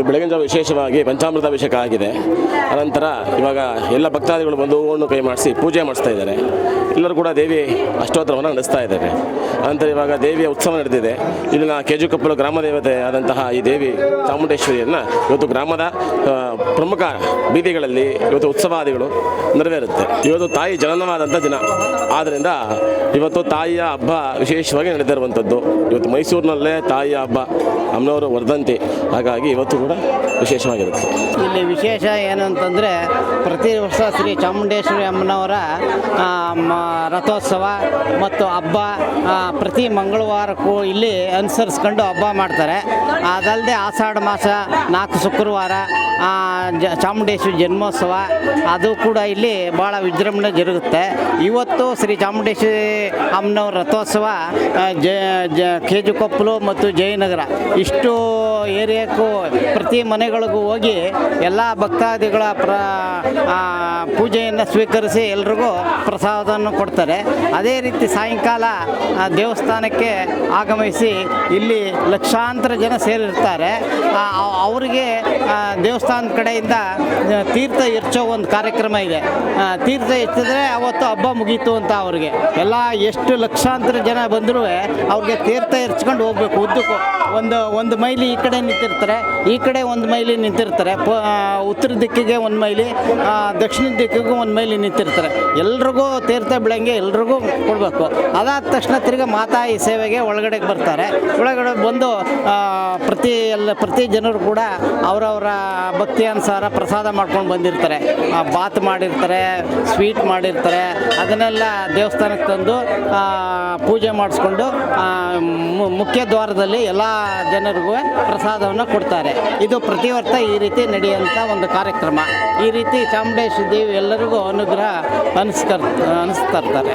ಇವತ್ತು ಬೆಳಗಿನ ಜಾವ ವಿಶೇಷವಾಗಿ ಪಂಚಾಮೃತ ಅಭಿಷೇಕ ಆಗಿದೆ. ಅನಂತರ ಇವಾಗ ಎಲ್ಲ ಭಕ್ತಾದಿಗಳು ಬಂದು ಹೂವನ್ನು ಕೈ ಮಾಡಿಸಿ ಪೂಜೆ ಮಾಡಿಸ್ತಾ ಇದ್ದಾರೆ. ಎಲ್ಲರೂ ಕೂಡ ದೇವಿ ಅಷ್ಟೋತ್ತರವನ್ನು ನಡೆಸ್ತಾ ಇದ್ದಾರೆ. ಅನಂತರ ಇವಾಗ ದೇವಿಯ ಉತ್ಸವ ನಡೆದಿದೆ. ಇಲ್ಲಿನ ಕೆಜುಕೊಪ್ಪಲು ಗ್ರಾಮ ದೇವತೆ ಆದಂತಹ ಈ ದೇವಿ ಚಾಮುಂಡೇಶ್ವರಿಯನ್ನು ಇವತ್ತು ಗ್ರಾಮದ ಪ್ರಮುಖ ಬೀದಿಗಳಲ್ಲಿ ಇವತ್ತು ಉತ್ಸವಾದಿಗಳು ನೆರವೇರುತ್ತೆ. ಇವತ್ತು ತಾಯಿ ಜನನವಾದಂಥ ದಿನ. ಆದ್ದರಿಂದ ಇವತ್ತು ತಾಯಿಯ ಹಬ್ಬ ವಿಶೇಷವಾಗಿ ನಡೆದಿರುವಂಥದ್ದು. ಇವತ್ತು ಮೈಸೂರಿನಲ್ಲೇ ತಾಯಿಯ ಹಬ್ಬ. ಅಮ್ಮನವರು ವರ್ಧಂತಿ. ಹಾಗಾಗಿ ಇವತ್ತು ಕೂಡ ವಿಶೇಷವಾಗಿರುತ್ತೆ. ಇಲ್ಲಿ ವಿಶೇಷ ಏನು ಅಂತಂದರೆ ಪ್ರತಿ ವರ್ಷ ಶ್ರೀ ಚಾಮುಂಡೇಶ್ವರಿ ಅಮ್ಮನವರ ರಥೋತ್ಸವ ಮತ್ತು ಹಬ್ಬ ಪ್ರತಿ ಮಂಗಳವಾರಕ್ಕೂ ಇಲ್ಲಿ ಅನುಸರಿಸ್ಕೊಂಡು ಹಬ್ಬ ಮಾಡ್ತಾರೆ. ಅದಲ್ಲದೆ ಆಷಾಢ ಮಾಸ ನಾಲ್ಕು ಶುಕ್ರವಾರ ಜ, ಚಾಮುಂಡೇಶ್ವರಿ ಜನ್ಮೋತ್ಸವ, ಅದು ಕೂಡ ಇಲ್ಲಿ ಭಾಳ ವಿಜೃಂಭಣೆ ಜರುಗುತ್ತೆ. ಇವತ್ತು ಶ್ರೀ ಚಾಮುಂಡೇಶ್ವರಿ ಅಮ್ಮನವ್ರ ರಥೋತ್ಸವ ಜ ಜ ಕೆ ಜಿ ಕೊಪ್ಪಲು ಮತ್ತು ಜಯನಗರ. ಇಷ್ಟು ಏರಿಯಾಕ್ಕೂ ಪ್ರತಿ ಮನೆಗಳಿಗೂ ಹೋಗಿ ಎಲ್ಲ ಭಕ್ತಾದಿಗಳ ಪ್ರ ಪೂಜೆಯನ್ನು ಸ್ವೀಕರಿಸಿ ಎಲ್ರಿಗೂ ಪ್ರಸಾದವನ್ನು ಕೊಡ್ತಾರೆ. ಅದೇ ರೀತಿ ಸಾಯಂಕಾಲ ದೇವಸ್ಥಾನಕ್ಕೆ ಆಗಮಿಸಿ ಇಲ್ಲಿ ಲಕ್ಷಾಂತರ ಜನ ಸೇರಿರ್ತಾರೆ. ಅವರಿಗೆ ದೇವಸ್ಥಾನದ ಕಡೆಯಿಂದ ತೀರ್ಥ ಎರ್ಚೋ ಒಂದು ಕಾರ್ಯಕ್ರಮ ಇದೆ. ತೀರ್ಥ ಎತ್ತಿದ್ರೆ ಅವತ್ತು ಹಬ್ಬ ಮುಗೀತು ಅಂತ ಅವ್ರಿಗೆ. ಎಲ್ಲ ಎಷ್ಟು ಲಕ್ಷಾಂತರ ಜನ ಬಂದರೂ ಅವ್ರಿಗೆ ತೀರ್ಥ ಎರ್ಚ್ಕೊಂಡು ಹೋಗ್ಬೇಕು ಉದ್ದಕ್ಕೂ. ಒಂದು ಒಂದು ಮೈಲಿ ಈ ಕಡೆ ನಿಂತಿರ್ತಾರೆ, ಈ ಕಡೆ ಒಂದು ಮೈಲಿ ನಿಂತಿರ್ತಾರೆ. ಉತ್ತರ ದಿಕ್ಕಿಗೆ ಒಂದು ಮೈಲಿ ದಕ್ಷಿಣ ದಿಕ್ಕಿಗೂ ಒಂದು ಮೈಲಿ ನಿಂತಿರ್ತಾರೆ. ಎಲ್ರಿಗೂ ತೀರ್ಥ ಬೆಳಂಗೆ ಎಲ್ರಿಗೂ ಕೊಡಬೇಕು. ಅದಾದ ತಕ್ಷಣ ತಿರ್ಗಿ ಮಾತಾಯಿ ಸೇವೆಗೆ ಒಳಗಡೆಗೆ ಬರ್ತಾರೆ. ಒಳಗಡೆ ಬಂದು ಪ್ರತಿ ಎಲ್ಲ, ಪ್ರತಿ ಜನರು ಕೂಡ ಅವರವರ ಭಕ್ತಿ ಅನುಸಾರ ಪ್ರಸಾದ ಮಾಡ್ಕೊಂಡು ಬಂದಿರ್ತಾರೆ. ಬಾತ್ ಮಾಡಿರ್ತಾರೆ, ಸ್ವೀಟ್ ಮಾಡಿರ್ತಾರೆ, ಅದನ್ನೆಲ್ಲ ದೇವಸ್ಥಾನಕ್ಕೆ ತಂದು ಪೂಜೆ ಮಾಡಿಸ್ಕೊಂಡು ಮುಖ್ಯ ದ್ವಾರದಲ್ಲಿ ಎಲ್ಲ ಜನರಿಗೂ ಪ್ರಸಾದವನ್ನು ಕೊಡ್ತಾರೆ. ಇದು ಪ್ರತಿ ವರ್ಷ ಈ ರೀತಿ ನಡೆಯುವಂಥ ಒಂದು ಕಾರ್ಯಕ್ರಮ. ಈ ರೀತಿ ಚಾಮುಂಡೇಶ್ವರಿ ದೇವಿ ಎಲ್ಲರಿಗೂ ಅನುಗ್ರಹ ಅನಿಸ್ಕರ್, ಅನಿಸ್ತಾ ಇರ್ತಾರೆ.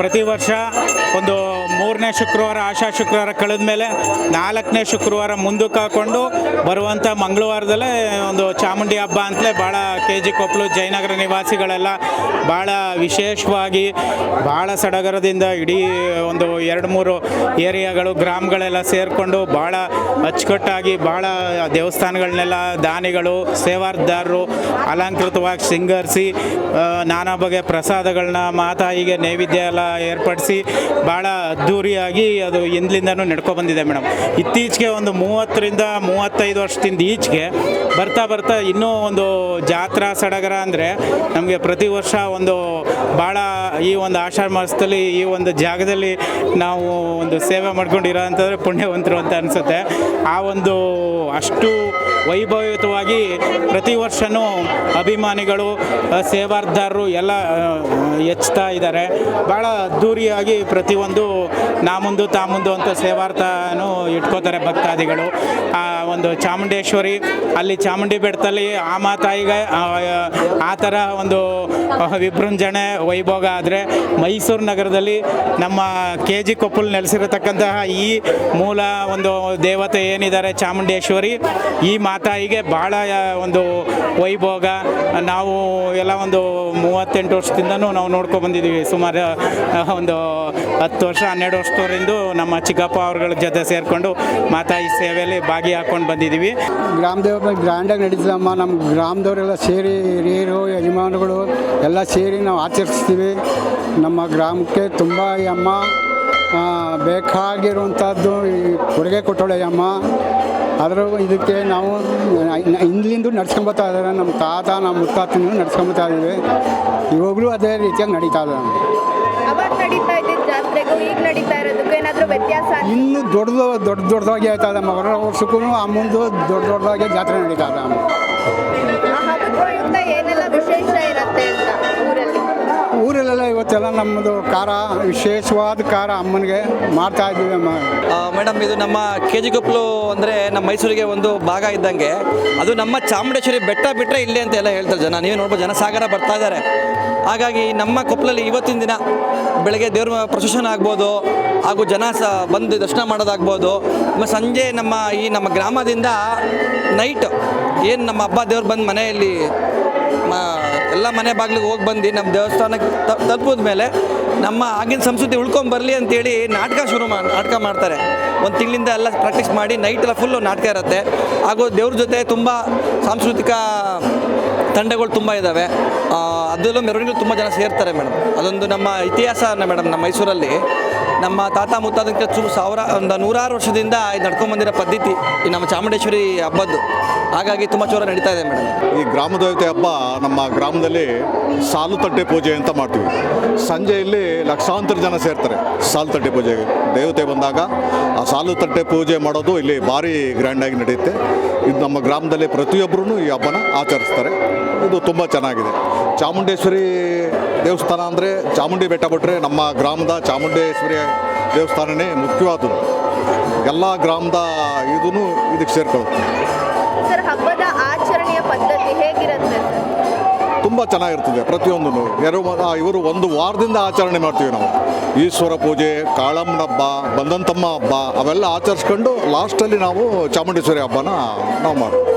ಪ್ರತಿ ವರ್ಷ ಒಂದು ಮೂರನೇ ಶುಕ್ರವಾರ ಆಶಾ ಶುಕ್ರವಾರ ಕಳೆದ ಮೇಲೆ ನಾಲ್ಕನೇ ಶುಕ್ರವಾರ ಮುಂದಕ್ಕೆ ಹಾಕೊಂಡು ಬರುವಂಥ ಮಂಗಳವಾರದಲ್ಲೇ ಒಂದು ಚಾಮುಂಡಿ ಹಬ್ಬ ಅಂತಲೇ ಭಾಳ ಕೆ ಜಿ ಕೊಪ್ಪಲು ಜಯನಗರ ನಿವಾಸಿಗಳೆಲ್ಲ ಭಾಳ ವಿಶೇಷವಾಗಿ ಭಾಳ ಸಡಗರದಿಂದ ಇಡೀ ಒಂದು ಎರಡು ಮೂರು ಏರಿಯಾಗಳು, ಗ್ರಾಮಗಳೆಲ್ಲ ಸೇರಿಕೊಂಡು ಭಾಳ ಅಚ್ಚುಕಟ್ಟಾಗಿ ಭಾಳ ದೇವಸ್ಥಾನಗಳನ್ನೆಲ್ಲ ದಾನಿಗಳು, ಸೇವಾರ್ದಾರರು ಅಲಂಕೃತವಾಗಿ ಸಿಂಗರಿಸಿ ನಾನಾ ಬಗೆಯ ಪ್ರಸಾದಗಳನ್ನ ಮಾತಾಯಿಗೆ ನೈವೇದ್ಯ ಎಲ್ಲ ಏರ್ಪಡಿಸಿ ಭಾಳ ಅದ್ಧೂರಿಯಾಗಿ ಅದು ಹಿಂದ್ಲಿಂದನೂ ಬಂದಿದೆ ಮೇಡಮ್ ಇತ್ತೀಚೆಗೆ ಒಂದು ಮೂವತ್ತರಿಂದ ಮೂವತ್ತೈದು ವರ್ಷದಿಂದ ಈಚೆಗೆ ಬರ್ತಾ ಬರ್ತಾ ಇನ್ನೂ ಒಂದು ಜಾತ್ರಾ ಸಡಗರ ಅಂದರೆ ನಮಗೆ ಪ್ರತಿ ವರ್ಷ ಒಂದು ಭಾಳ ಈ ಒಂದು ಆಷಾಢ ಮಾಸದಲ್ಲಿ ಈ ಒಂದು ಜಾಗದಲ್ಲಿ ನಾವು ಒಂದು ಸೇವೆ ಮಾಡ್ಕೊಂಡಿರೋ ಅಂತಂದರೆ ಪುಣ್ಯವಂತರು ಅಂತ ಅನಿಸುತ್ತೆ. ಆ ಒಂದು ಅಷ್ಟು ವೈಭವಯುತವಾಗಿ ಪ್ರತಿ ವರ್ಷವೂ ಅಭಿಮಾನಿಗಳು ಆ, ಸೇವಾರ್ದಾರರು ಎಲ್ಲ ಹೆಚ್ತಾ ಇದ್ದಾರೆ. ಭಾಳ ಅದ್ಧೂರಿಯಾಗಿ ಪ್ರತಿಯೊಂದು ನಾ ಮುಂದು ತಾ ಮುಂದು ಅಂತ ಸೇವಾರ್ಥನೂ ಇಟ್ಕೋತಾರೆ ಭಕ್ತಾದಿಗಳು. ಆ ಒಂದು ಚಾಮುಂಡೇಶ್ವರಿ ಅಲ್ಲಿ ಚಾಮುಂಡಿ ಬೆಟ್ಟದಲ್ಲಿ ಆ ಮಾತಾಯಿಗೆ ಆ, ಥರ ಒಂದು ವಿಜೃಂಭಣೆ ವೈಭೋಗ ಆದರೆ ಮೈಸೂರು ನಗರದಲ್ಲಿ ನಮ್ಮ ಕೆ ಜಿ ಕೊಪ್ಪಲ್ ನೆಲೆಸಿರತಕ್ಕಂತಹ ಈ ಮೂಲ ಒಂದು ದೇವತೆ ಏನಿದ್ದಾರೆ ಚಾಮುಂಡೇಶ್ವರಿ ಈ ಮಾತಾಯಿಗೆ ಭಾಳ ಒಂದು ವೈಭೋಗ. ನಾವು ಎಲ್ಲ ಒಂದು ಮೂವತ್ತೆಂಟು ವರ್ಷದಿಂದನೂ ನಾವು ನೋಡ್ಕೊ ಬಂದಿದ್ದೀವಿ. ಸುಮಾರು ಒಂದು ಹತ್ತು ವರ್ಷ ಹನ್ನೆರಡು ವರ್ಷದವರಿಂದ ನಮ್ಮ ಚಿಕ್ಕಪ್ಪ ಅವ್ರಗಳ ಜೊತೆ ಸೇರಿಕೊಂಡು ಮಾತಾಯಿ ಸೇವೆಯಲ್ಲಿ ಭಾಗಿಯಾಕೊಂಡು ಬಂದಿದ್ದೀವಿ. ಗ್ರಾಮ ದೇವತೆ ಗ್ರ್ಯಾಂಡಾಗಿ ನಡೀತದಮ್ಮ. ನಮ್ಮ ಗ್ರಾಮದವರೆಲ್ಲ ಸೇರಿ ಹಿರಿಯರು ಯಜಮಾನಗಳು ಎಲ್ಲ ಸೇರಿ ನಾವು ಆಚರಿಸ್ತೀವಿ. ನಮ್ಮ ಗ್ರಾಮಕ್ಕೆ ತುಂಬ ಈ ಅಮ್ಮ ಬೇಕಾಗಿರುವಂಥದ್ದು ಈ ಕೊಡುಗೆ ಕೊಟ್ಟೋಳೆ ಈ ಅಮ್ಮ. ಅದರ ಇದಕ್ಕೆ ನಾವು ಹಿಂದ್ಲಿಂದ ನಡ್ಸ್ಕೊಂಬತ್ತಾ ಇದ್ದಾರೆ. ನಮ್ಮ ತಾತ ನಮ್ಮ ಮುತ್ತಾತನೂ ನಡ್ಸ್ಕೊಂಬತ್ತಾ ಇದ್ದೀವಿ ಇವಾಗಲೂ ಅದೇ ರೀತಿಯಾಗಿ ನಡೀತಾ ಇದೆ. ಏನಾದರೂ ವ್ಯತ್ಯಾಸ? ಇನ್ನೂ ದೊಡ್ಡದು ದೊಡ್ಡ ದೊಡ್ಡದಾಗಿ ಆಯ್ತಾ ಇದೆ ಮಗರ ವರ್ಷಕ್ಕೂ ಆ ಮುಂದೆ ದೊಡ್ಡ ದೊಡ್ಡದಾಗಿ ಜಾತ್ರೆ ನಡೀತಾ ಇದೆ. ಹಬ್ಬದ ಏನೆಲ್ಲ ವಿಶೇಷ ಇರುತ್ತೆ ಅಂತ ಊರಲ್ಲಿ? ಊರಲ್ಲೆಲ್ಲ ಇವತ್ತೆಲ್ಲ ನಮ್ಮದು ಖಾರ ವಿಶೇಷವಾದ ಖಾರ ಅಮ್ಮನಿಗೆ ಮಾಡ್ತಾ ಇದ್ದೀವಿ ಅಮ್ಮ. ಮೇಡಮ್ ಇದು ನಮ್ಮ ಕೆ ಜಿ ಕೊಪ್ಪಲು ಅಂದರೆ ನಮ್ಮ ಮೈಸೂರಿಗೆ ಒಂದು ಭಾಗ ಇದ್ದಂಗೆ. ಅದು ನಮ್ಮ ಚಾಮುಂಡೇಶ್ವರಿ ಬೆಟ್ಟ ಬಿಟ್ಟರೆ ಇಲ್ಲೇ ಅಂತ ಎಲ್ಲ ಹೇಳ್ತಾರೆ ಜನ. ನೀವು ನೋಡ್ಬೋದು ಜನಸಾಗರ ಬರ್ತಾ ಇದ್ದಾರೆ. ಹಾಗಾಗಿ ನಮ್ಮ ಕೊಪ್ಪಲಲ್ಲಿ ಇವತ್ತಿನ ದಿನ ಬೆಳಗ್ಗೆ ದೇವ್ರ ಪ್ರೊಸೆಷನ್ ಆಗ್ಬೋದು. ಹಾಗೂ ಜನ ಸಹ ಬಂದು ದರ್ಶನ ಮಾಡೋದಾಗ್ಬೋದು. ಸಂಜೆ ನಮ್ಮ ಈ ನಮ್ಮ ಗ್ರಾಮದಿಂದ ನೈಟ್ ಏನು ನಮ್ಮ ಹಬ್ಬ ದೇವ್ರು ಬಂದು ಮನೆಯಲ್ಲಿ ಎಲ್ಲ ಮನೆ ಬಾಗಿಲಿಗೆ ಹೋಗಿ ಬಂದು ನಮ್ಮ ದೇವಸ್ಥಾನಕ್ಕೆ ತಲುಪಿದ ಮೇಲೆ ನಮ್ಮ ಆಗಿನ ಸಂಸ್ಕೃತಿ ಉಳ್ಕೊಂಬರಲಿ ಅಂತೇಳಿ ನಾಟಕ ಶುರು ಮಾ, ನಾಟಕ ಮಾಡ್ತಾರೆ. ಒಂದು ತಿಂಗಳಿಂದ ಎಲ್ಲ ಪ್ರಾಕ್ಟೀಸ್ ಮಾಡಿ ನೈಟ್ ಎಲ್ಲ ಫುಲ್ಲು ನಾಟಕ ಇರುತ್ತೆ. ಹಾಗೂ ದೇವ್ರ ಜೊತೆ ತುಂಬ ಸಾಂಸ್ಕೃತಿಕ ತಂಡಗಳು ತುಂಬ ಇದ್ದಾವೆ ಅದರಲ್ಲೂ ಮೆರವಣಿಗೆ ತುಂಬ ಜನ ಸೇರ್ತಾರೆ ಮೇಡಮ್ ಅದೊಂದು ನಮ್ಮ ಇತಿಹಾಸ ಮೇಡಮ್ ನಮ್ಮ ಮೈಸೂರಲ್ಲಿ. ನಮ್ಮ ತಾತ ಮುತ್ತಾದಕ್ಕೆ ಚೂ ಸಾವಿರ, ಒಂದು ನೂರಾರು ವರ್ಷದಿಂದ ಇದು ನಡ್ಕೊಂಡ್ಬಂದಿರೋ ಪದ್ಧತಿ ಈ ನಮ್ಮ ಚಾಮುಂಡೇಶ್ವರಿ ಹಬ್ಬದ್ದು. ಹಾಗಾಗಿ ತುಂಬ ಜೋರ ನಡೀತಾ ಇದೆ ಮೇಡಮ್ ಈ ಗ್ರಾಮ ದೇವತೆ ಹಬ್ಬ ನಮ್ಮ ಗ್ರಾಮದಲ್ಲಿ ಸಾಲು ತಟ್ಟೆ ಪೂಜೆ ಅಂತ ಮಾಡ್ತೀವಿ. ಸಂಜೆಯಲ್ಲಿ ಲಕ್ಷಾಂತರ ಜನ ಸೇರ್ತಾರೆ ಸಾಲು ತಟ್ಟೆ ಪೂಜೆಗೆ. ದೇವತೆ ಬಂದಾಗ ಆ ಸಾಲು ತಟ್ಟೆ ಪೂಜೆ ಮಾಡೋದು ಇಲ್ಲಿ ಭಾರಿ ಗ್ರ್ಯಾಂಡಾಗಿ ನಡೆಯುತ್ತೆ. ಇದು ನಮ್ಮ ಗ್ರಾಮದಲ್ಲಿ ಪ್ರತಿಯೊಬ್ಬರೂ ಈ ಹಬ್ಬನ ಆಚರಿಸ್ತಾರೆ. ಇದು ತುಂಬ ಚೆನ್ನಾಗಿದೆ. ಚಾಮುಂಡೇಶ್ವರಿ ದೇವಸ್ಥಾನ ಅಂದರೆ ಚಾಮುಂಡಿ ಬೆಟ್ಟ ಬಿಟ್ಟರೆ ನಮ್ಮ ಗ್ರಾಮದ ಚಾಮುಂಡೇಶ್ವರಿ ದೇವಸ್ಥಾನನೇ ಮುಖ್ಯವಾದದ್ದು ಎಲ್ಲ ಗ್ರಾಮದ ಇದೂ ಇದಕ್ಕೆ ಸೇರ್ಕೊಳ್ಳುತ್ತೆ. ಚೆನ್ನಾಗಿರ್ತದೆ. ಪ್ರತಿಯೊಂದು ಎರಡು ಇವರು ಒಂದು ವಾರದಿಂದ ಆಚರಣೆ ಮಾಡ್ತೀವಿ ನಾವು. ಈಶ್ವರ ಪೂಜೆ, ಕಾಳಮ್ಮನ ಹಬ್ಬ, ಬಂದಂತಮ್ಮ ಹಬ್ಬ, ಅವೆಲ್ಲ ಆಚರಿಸ್ಕೊಂಡು ಲಾಸ್ಟಲ್ಲಿ ನಾವು ಚಾಮುಂಡೇಶ್ವರಿ ಹಬ್ಬನ ನಾವು ಮಾಡ್ತೀವಿ